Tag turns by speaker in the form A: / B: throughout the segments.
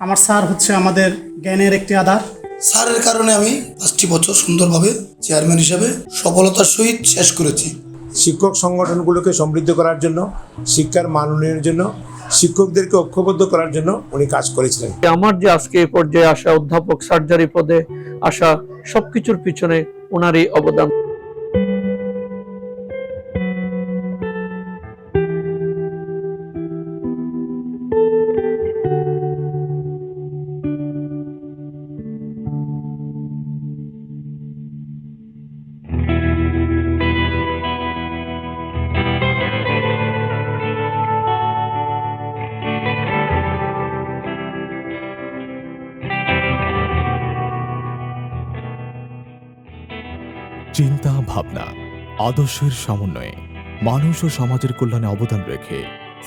A: আমার স্যার হচ্ছে আমাদের জ্ঞানের একটি আধার।
B: স্যারের কারণে আমি পাঁচটি বছর সুন্দরভাবে চেয়ারম্যান হিসেবে সফলতার সহিত শেষ করেছি।
C: শিক্ষক সংগঠনগুলোকে সমৃদ্ধ করার জন্য শিক্ষার মান উন্নয়নের জন্য শিক্ষকদেরকে ঐক্যবদ্ধ করার জন্য উনি কাজ করেছিলেন।
D: আমার যে আজকে এই পর্যায়ে আসা অধ্যাপক সার্জারি পদে আসা সবকিছুর পিছনে ওনারই অবদান।
E: আদর্শের সমন্বয়ে মানুষ ও সমাজের কল্যাণে অবদান রেখে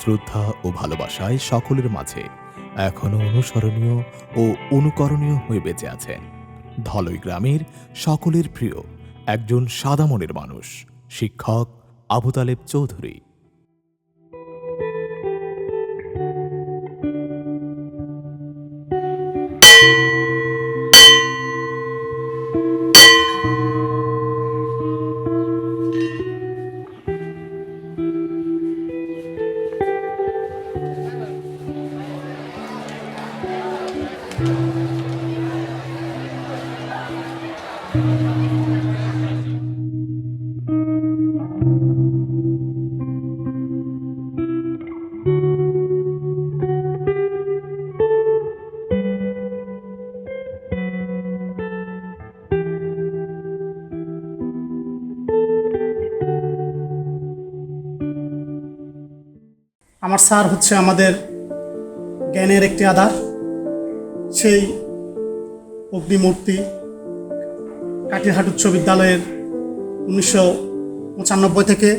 E: শ্রদ্ধা ও ভালোবাসায় সকলের মাঝে এখনও অনুসরণীয় ও অনুকরণীয় হয়ে বেঁচে আছেন। ধলই গ্রামের সকলের প্রিয় একজন সাদা মনের মানুষ, শিক্ষক আবুতালেব চৌধুরী।
A: আমার স্যার হচ্ছে আমাদের জ্ঞানের একটি আধার। সেই অগ্নিমূর্তি কাটিরহাট উচ্চ বিদ্যালয়ের উনিশশো পঁচানব্বই থেকে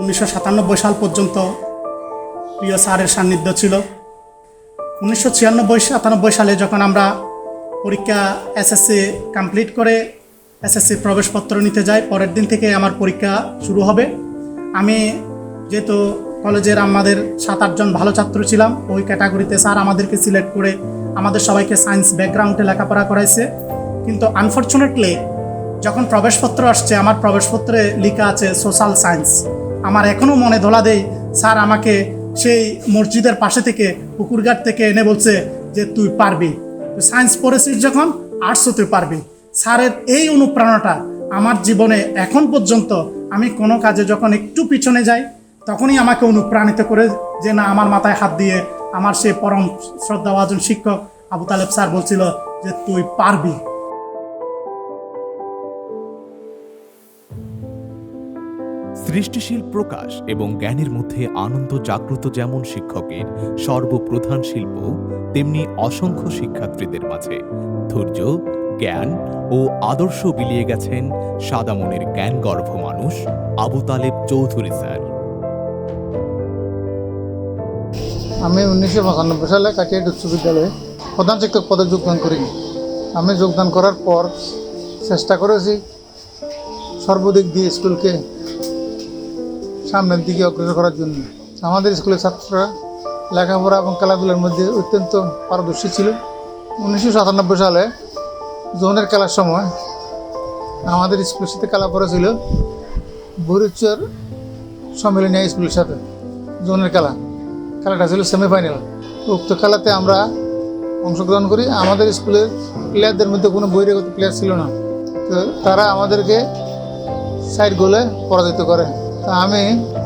A: উনিশশো সাতানব্বই সাল পর্যন্ত প্রিয় স্যারের সান্নিধ্য ছিল। উনিশশো ছিয়ানব্বই সাতানব্বই সালে যখন আমরা পরীক্ষা এসএসসি কমপ্লিট করে এসএসসি প্রবেশপত্র নিতে যাই, পরের দিন থেকে আমার পরীক্ষা শুরু হবে। আমি যেহেতু কলেজের আমাদের সাত আটজন ভালো ছাত্র ছিলাম। ওই ক্যাটাগরিতে স্যার আমাদেরকে সিলেক্ট করে আমাদের সবাইকে সায়েন্স ব্যাকগ্রাউন্ডে লেখাপড়া করাইছে। কিন্তু আনফর্চুনেটলি যখন প্রবেশপত্র আসছে, আমার প্রবেশপত্রে লেখা আছে সোশ্যাল সায়েন্স। আমার এখনও মনে ধোলা দেই, স্যার আমাকে সেই মসজিদের পাশে থেকে পুকুরঘাট থেকে এনে বলছে যে তুই পারবি। সায়েন্স পড়েছিস যখন আর্টসও তুই পারবি। স্যারের এই অনুপ্রেরণাটা আমার জীবনে এখন পর্যন্ত আমি কোনো কাজে যখন একটু পিছনে যাই তখনই আমাকে অনুপ্রাণিত করে যে না, আমার মাথায় হাত দিয়ে আমার সে পরম শ্রদ্ধাভাজন শিক্ষক আবু তালেব স্যার বলছিল যে তুই পারবি।
E: সৃষ্টিশীল প্রকাশ এবং জ্ঞানের মধ্যে আনন্দ জাগ্রত যেমন শিক্ষকের সর্বপ্রধান শিল্প, তেমনি অসংখ্য শিক্ষার্থীদের মাঝে। ধৈর্য, জ্ঞান ও আদর্শ বিলিয়ে গেছেন সাদামনের জ্ঞানগর্ভ মানুষ আবু তালেব চৌধুরী স্যার।
F: আমি উনিশশো পঁচানব্বই সালে কাটিয়াট উচ্চ বিদ্যালয়ে প্রধান শিক্ষক পদে যোগদান করি আমি যোগদান করার পর চেষ্টা করেছি সর্বদিক দিয়ে স্কুলকে সামনের দিকে অগ্রসর করার জন্য। আমাদের স্কুলের ছাত্ররা লেখাপড়া এবং খেলাধুলার মধ্যে অত্যন্ত পারদর্শী ছিল। উনিশশো সাতানব্বই সালে জোনের খেলার সময় আমাদের স্কুলের সাথে খেলা পড়েছিল বরিচর সম্মিলনী স্কুলের সাথে জোনের খেলা। খেলাটা ছিল সেমিফাইনাল উক্ত খেলাতে আমরা অংশগ্রহণ করি। আমাদের স্কুলের প্লেয়ারদের মধ্যে কোনো বহিরাগত প্লেয়ার ছিল না। তো তারা আমাদেরকে সাইড গোলে পরাজিত করে। তা আমি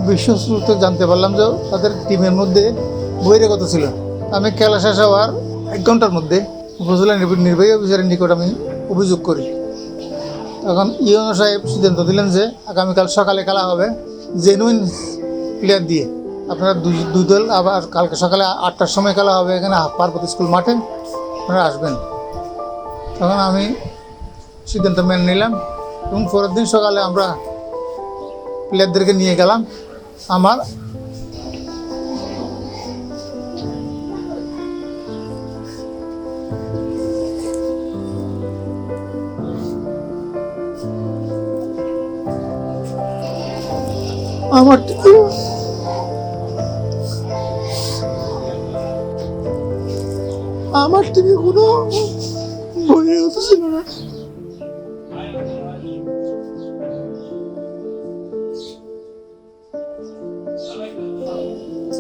F: বিশ্বশ্রুত জানতে পারলাম যে তাদের টিমের মধ্যে বহিরাগত ছিল। আমি খেলা শেষ হওয়ার এক ঘণ্টার মধ্যে উপজেলা নির্বাহী অফিসারের নিকট আমি অভিযোগ করি। তখন ইউনো সাহেব সিদ্ধান্ত দিলেন যে আগামীকাল সকালে খেলা হবে জেনুইন প্লেয়ার দিয়ে। আপনারা দুই দল, আবার কালকে সকালে আটটার সময় খেলা হবে এখানে পার্বতী স্কুল মাঠে। আপনারা আসবেন। তখন আমি সিদ্ধান্ত মেনে নিলাম এবং পরের দিন সকালে আমরা প্লেয়ারদেরকে নিয়ে গেলাম আমার। আমার আমার টিমে কোনো বহিরাগত ছিল না।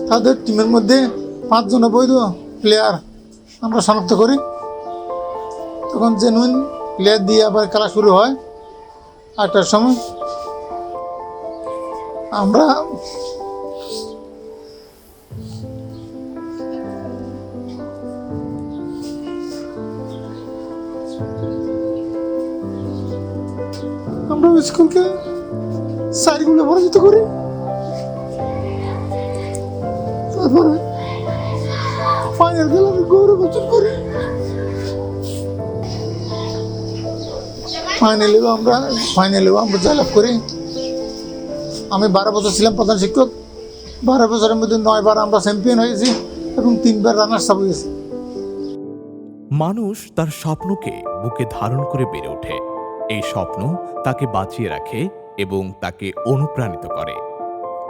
F: তাদের টিমের মধ্যে পাঁচজন বৈধ প্লেয়ার আমরা শনাক্ত করি। তখন জেনুইন প্লেয়ার দিয়ে আবার খেলা শুরু হয় আটটার সময়। আমরা আমরা স্কুলকে সাইডগুলো পরাজিত করি? তারপরে ফাইনাল খেলার গৌরব অর্জন করি। ফাইনালেও আমরা ফাইনালেও আমরা জয়লাভ করি। আমি বারো বছর ছিলাম প্রধান শিক্ষক। বারো বছরের মধ্যে নয়বার আমরা চ্যাম্পিয়ন হয়েছি এবং তিনবার রানার্স আপ হয়েছি।
E: মানুষ তার স্বপ্নকে বুকে ধারণ করে বেড়ে ওঠে। এই স্বপ্ন তাকে বাঁচিয়ে রাখে এবং তাকে অনুপ্রাণিত করে।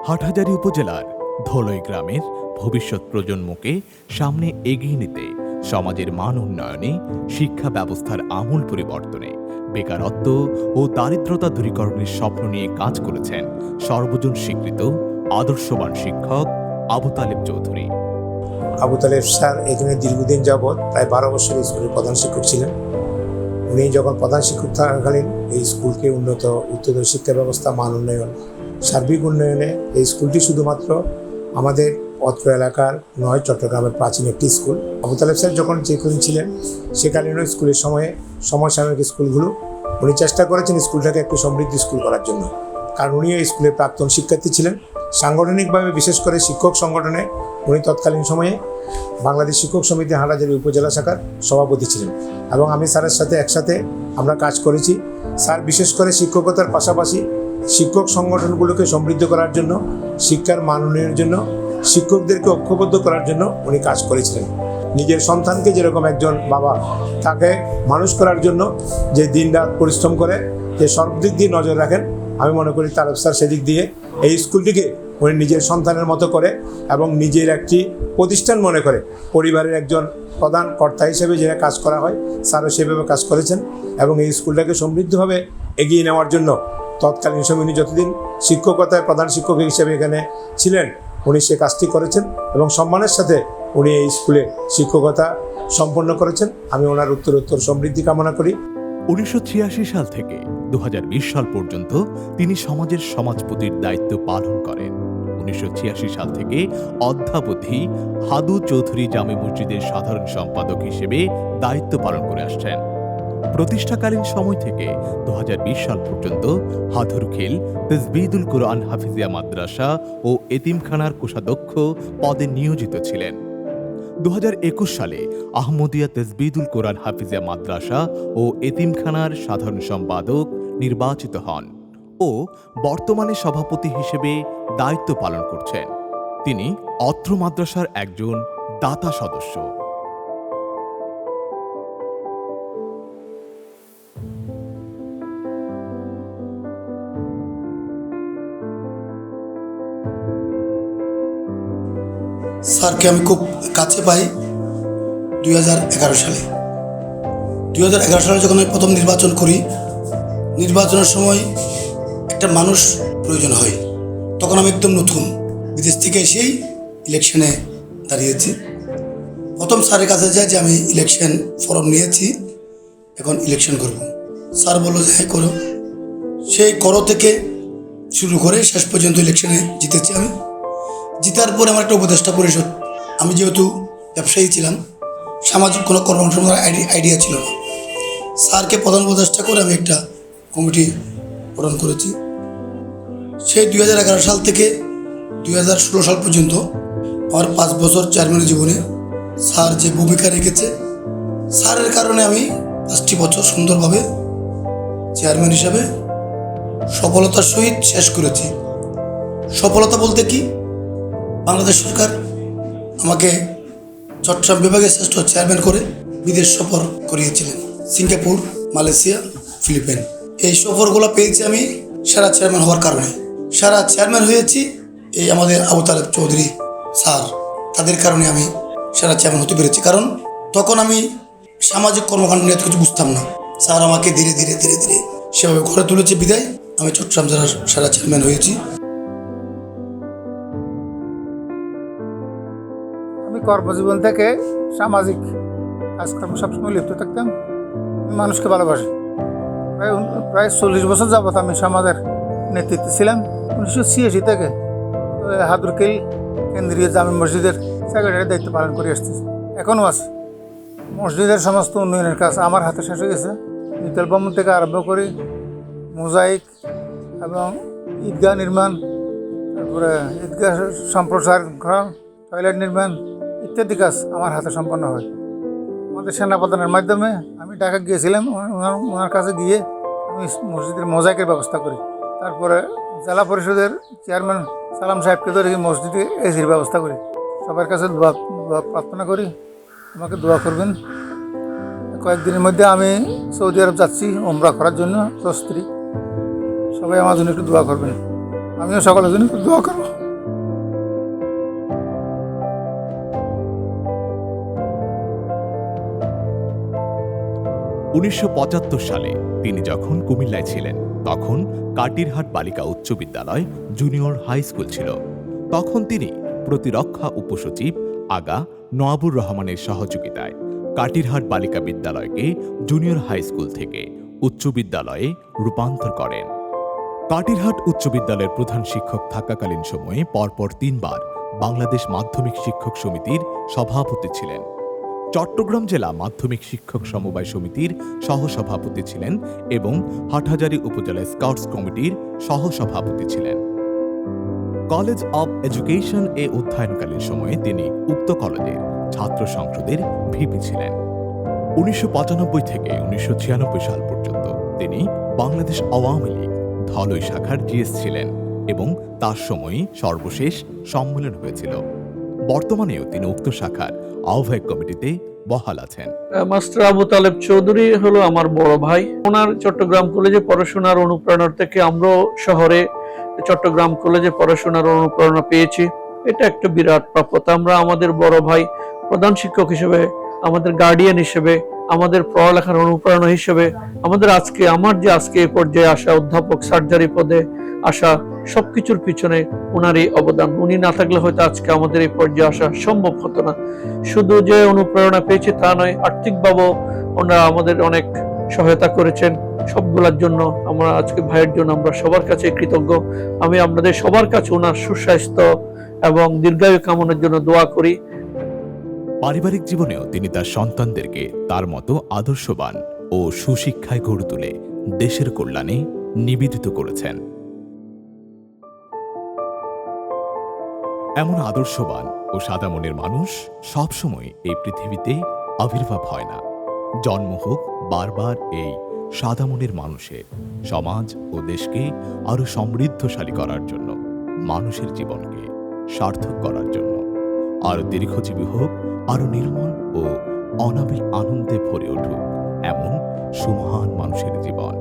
E: হাটহাজারী উপজেলার ধলই গ্রামের ভবিষ্যৎ প্রজন্মকে সামনে এগিয়ে নিতে সমাজের মান উন্নয়নে শিক্ষা ব্যবস্থার আমূল পরিবর্তনে বেকারত্ব ও দারিদ্রতা দূরীকরণের স্বপ্ন নিয়ে কাজ করেছেন সর্বজন স্বীকৃত, আদর্শবান শিক্ষক আবু তালেব চৌধুরী।
C: আবু তালেব স্যার, এখানে দীর্ঘদিন যাবৎ প্রায় বারো বছর স্কুলের প্রধান শিক্ষক ছিলেন। উনি যখন প্রধান শিক্ষক থাকাকালীন এই স্কুলকে উন্নত, উচ্চতর শিক্ষা ব্যবস্থা, মান উন্নয়ন, সার্বিক উন্নয়নে এই স্কুলটি শুধুমাত্র আমাদের অত্র এলাকার নয়, চট্টগ্রামের প্রাচীন একটি স্কুল। আবু তালেব স্যার যখন চেকুইন ছিলেন সেকালীনও স্কুলের সময়ে সমসাময়িক স্কুলগুলো উনি চেষ্টা করেছেন স্কুলটাকে একটু সমৃদ্ধ স্কুল করার জন্য। কারণ উনিও স্কুলের প্রাক্তন শিক্ষার্থী ছিলেন। সাংগঠনিকভাবে, বিশেষ করে শিক্ষক সংগঠনে, উনি তৎকালীন সময়ে বাংলাদেশ শিক্ষক সমিতি হাটাজারি উপজেলা শাখার সভাপতি ছিলেন। এবং আমি স্যারের সাথে একসাথে আমরা কাজ করেছি। স্যার বিশেষ করে শিক্ষকতার পাশাপাশি শিক্ষক সংগঠনগুলোকে সমৃদ্ধ করার জন্য, শিক্ষার মান উন্নয়নের জন্য, শিক্ষকদেরকে ঐক্যবদ্ধ করার জন্য উনি কাজ করেছিলেন। নিজের সন্তানকে যেরকম একজন বাবা, তাকে মানুষ করার জন্য যে দিনরাত পরিশ্রম করে, যে সর্বদিক দিয়ে নজর রাখেন, আমি মনে করি তারক স্যার সেদিক দিয়ে এই স্কুলটিকে উনি নিজের সন্তানের মতো করে এবং নিজের একটি প্রতিষ্ঠান মনে করে। পরিবারের একজন প্রধান কর্তা হিসেবে যেটা কাজ করা হয়, স্যারও সেভাবে কাজ করেছেন এবং এই স্কুলটাকে সমৃদ্ধভাবে এগিয়ে নেওয়ার জন্য তৎকালীন সময় উনি যতদিন শিক্ষকতায় প্রধান শিক্ষক হিসেবে এখানে ছিলেন, উনি সে কাজটি করেছেন এবং সম্মানের সাথে উনি এই স্কুলে শিক্ষকতা সম্পন্ন করেছেন। আমি ওনার উত্তর উত্তর সমৃদ্ধি কামনা করি।
E: উনিশশো সাল থেকে দু হাজার বিশ সাল পর্যন্ত তিনি সমাজের সমাজপতির দায়িত্ব পালন করেন। উনিশশো ছিয়াশি সাল থেকে অদ্যাবধি হাদু চৌধুরী জামে মসজিদের সাধারণ সম্পাদক হিসেবে দায়িত্ব পালন করে আসছেন। প্রতিষ্ঠাকালীন সময় থেকে দু হাজার বিশ সাল পর্যন্ত হাদুরখিল তসবিদুল কোরআন হাফিজিয়া মাদ্রাসা ও এতিমখানার কোষাধ্যক্ষ পদে নিয়োজিত ছিলেন। দু হাজার একুশ সালে আহমদিয়া তসবিদুল কোরআন হাফিজিয়া মাদ্রাসা ও এতিমখানার সাধারণ সম্পাদক নির্বাচিত হন। ও বর্তমানে সভাপতি হিসেবে দায়িত্ব পালন করছেন। তিনি অত্র মাদ্রাসার একজন দাতা সদস্য।
B: স্যারকে আমি খুব কাছে পাই দুই হাজার এগারো সালে। দুই হাজার এগারো সালে যখন আমি প্রথম নির্বাচন করি, নির্বাচনের সময় একটা মানুষ প্রয়োজন হয়। তখন আমি একদম নতুন। বিদেশ থেকে এসেই ইলেকশনে দাঁড়িয়েছি। প্রথম স্যারের কাছে যাই যে, আমি ইলেকশন ফর্ম নিয়েছি, এখন ইলেকশন করব। স্যার বলল যে হ্যাঁ করো। সেই করো থেকে শুরু করে শেষ পর্যন্ত ইলেকশনে জিতেছি আমি। জিতার পরে আমার একটা উপদেষ্টা পরিষদ, আমি যেহেতু ব্যবসায়ী ছিলাম, সামাজিক কোনো কর্মসংস্থানের আইডিয়া ছিল না। স্যারকে প্রধান উপদেষ্টা করে আমি একটা কমিটি গঠন করেছি। সেই দুই হাজার এগারো সাল থেকে দুই হাজার ষোলো সাল পর্যন্ত আমার পাঁচ বছর চেয়ারম্যানের জীবনে স্যার যে ভূমিকা রেখেছে, স্যারের কারণে আমি পাঁচটি বছর সুন্দরভাবে চেয়ারম্যান হিসাবে সফলতার সহিত শেষ করেছি। সফলতা বলতে কি? বাংলাদেশ সরকার আমাকে চট্টগ্রাম বিভাগের শ্রেষ্ঠ চেয়ারম্যান করে বিদেশ সফর করিয়েছিলেন। Singapore, Malaysia, Philippines. এই সফরগুলো পেয়েছি আমি সেরা চেয়ারম্যান হওয়ার কারণে। সারা চেয়ারম্যান হয়েছি এই আমাদের আবু তালেব চৌধুরী স্যার। তাদের কারণে আমি সারা চেয়ারম্যান হতে পেরেছি। কারণ তখন আমি সামাজিক কর্মকাণ্ড নিয়ে কিছু বুঝতাম না। স্যার আমাকে ধীরে ধীরে ধীরে ধীরে সেভাবে ঘরে তুলেছে বিদায়। আমি চট্টগ্রাম জেলার সারা চেয়ারম্যান হয়েছি।
F: আমি কর্মজীবন থেকে সামাজিক কাজকর্ম সবসময় লিপ্ত থাকতাম। মানুষকে ভালোবাসি। প্রায় প্রায় চল্লিশ বছর যাবত আমি সমাজের নেতৃত্বে ছিলাম উনিশশো ছিয়াশি থেকে। হাদুরকিল কেন্দ্রীয় জামে মসজিদের সেক্রেটারির দায়িত্ব পালন করে আসতেছি। এখনও আছে। মসজিদের সমস্ত উন্নয়নের কাজ আমার হাতে শেষ হয়ে গেছে। নিতল থেকে আরম্ভ করে মোজাইক এবং ঈদগাহ নির্মাণ, তারপরে ঈদগাহ সম্প্রসার করা টয়লেট নির্মাণ ইত্যাদি কাজ আমার হাতে সম্পন্ন হয়। আমাদের সেনাপ্রধানের মাধ্যমে আমি ঢাকা গিয়েছিলাম। ওনার ওনার কাছে গিয়ে আমি মসজিদের মোজাইকের ব্যবস্থা করি। তারপরে জেলা পরিষদের চেয়ারম্যান সালাম সাহেবকে ধরে মসজিদে এসির ব্যবস্থা করি। সবার কাছে দোয়া দোয়া প্রার্থনা করি। আমাকে দোয়া করবেন। কয়েকদিনের মধ্যে আমি সৌদি আরব যাচ্ছি ওমরা করার জন্য স্ত্রী সবাই আমার জন্য একটু দোয়া করবেন। আমিও সকলের জন্য একটু দোয়া করব।
E: উনিশশো পঁচাত্তর সালে তিনি যখন কুমিল্লায় ছিলেন তখন কাটিরহাট বালিকা উচ্চ বিদ্যালয় জুনিয়র হাই স্কুল ছিল। তখন তিনি প্রতিরক্ষা উপসচিব আগা নওয়াবুর রহমানের সহযোগিতায় কাটিরহাট বালিকা বিদ্যালয়কে জুনিয়র হাই স্কুল থেকে উচ্চ বিদ্যালয়ে রূপান্তর করেন। কাটিরহাট উচ্চ বিদ্যালয়ের প্রধান শিক্ষক থাকাকালীন সময়ে পরপর তিনবার বাংলাদেশ মাধ্যমিক শিক্ষক সমিতির সভাপতি ছিলেন। চট্টগ্রাম জেলা মাধ্যমিক শিক্ষক সমবায় সমিতির সহসভাপতি ছিলেন এবং হাটহাজারী উপজেলা স্কাউটস কমিটির সহসভাপতি ছিলেন। কলেজ অব এডুকেশন এ অধ্যয়নকালীন সময়ে তিনি উক্ত কলেজের ছাত্র সংসদের ভিপি ছিলেন। উনিশশো পঁচানব্বই থেকে উনিশশো ছিয়ানব্বই সাল পর্যন্ত তিনি বাংলাদেশ আওয়ামী লীগ ধলই শাখার জিএস ছিলেন এবং তার সময়ই সর্বশেষ সম্মেলন হয়েছিল। বর্তমানেও তিনি উক্ত শাখার আহ্বায়ক কমিটিতে বহাল আছেন।
D: মাস্টার আবু তালেব চৌধুরী হলো আমার বড় ভাই। ওনার চট্টগ্রাম কলেজে পড়াশোনার অনুপ্রেরণা থেকে আমরাও শহরে চট্টগ্রাম কলেজে পড়াশোনার অনুপ্রেরণা পেয়েছি। এটা একটা বিরাট প্রাপ্যতা। আমরা আমাদের বড় ভাই প্রধান শিক্ষক হিসেবে, আমাদের গার্ডিয়ান হিসেবে, আমাদের পড়ালেখার অনুপ্রেরণা হিসেবে, আমাদের আজকে, আমার যে আজকে এই পর্যায়ে আসা অধ্যাপক সার্জারি পদে আসা সবকিছুর পিছনে ওনার এই অবদান। উনি না থাকলে হয়তো আজকে আমাদের এই পর্যায়ে আসা সম্ভব হতো না। শুধু যে অনুপ্রেরণা পেয়েছে তা নয়, আর্থিকভাবেও ওনারা আমাদের অনেক সহায়তা করেছেন। সবগুলোর জন্য আমরা আজকে ভাইয়ের জন্য আমরা সবার কাছে কৃতজ্ঞ। আমি আপনাদের সবার কাছে ওনার সুস্বাস্থ্য এবং দীর্ঘায়ু কামনার জন্য দোয়া করি।
E: পারিবারিক জীবনেও তিনি তার সন্তানদেরকে তার মতো আদর্শবান ও সুশিক্ষায় গড়ে তুলে দেশের কল্যাণে নিবেদিত করেছেন। এমন আদর্শবান ও সাদা মনের মানুষ সবসময় এই পৃথিবীতে আবির্ভাব হয় না। জন্ম হোক বারবার এই সাদা মনের মানুষের সমাজ ও দেশকে আরও সমৃদ্ধশালী করার জন্য, মানুষের জীবনকে সার্থক করার জন্য। আরও দীর্ঘজীবী হোক আরও নির্মল ও অনাবিল আনন্দে ভরে উঠুক, এমন সুমহান মানুষের জীবন।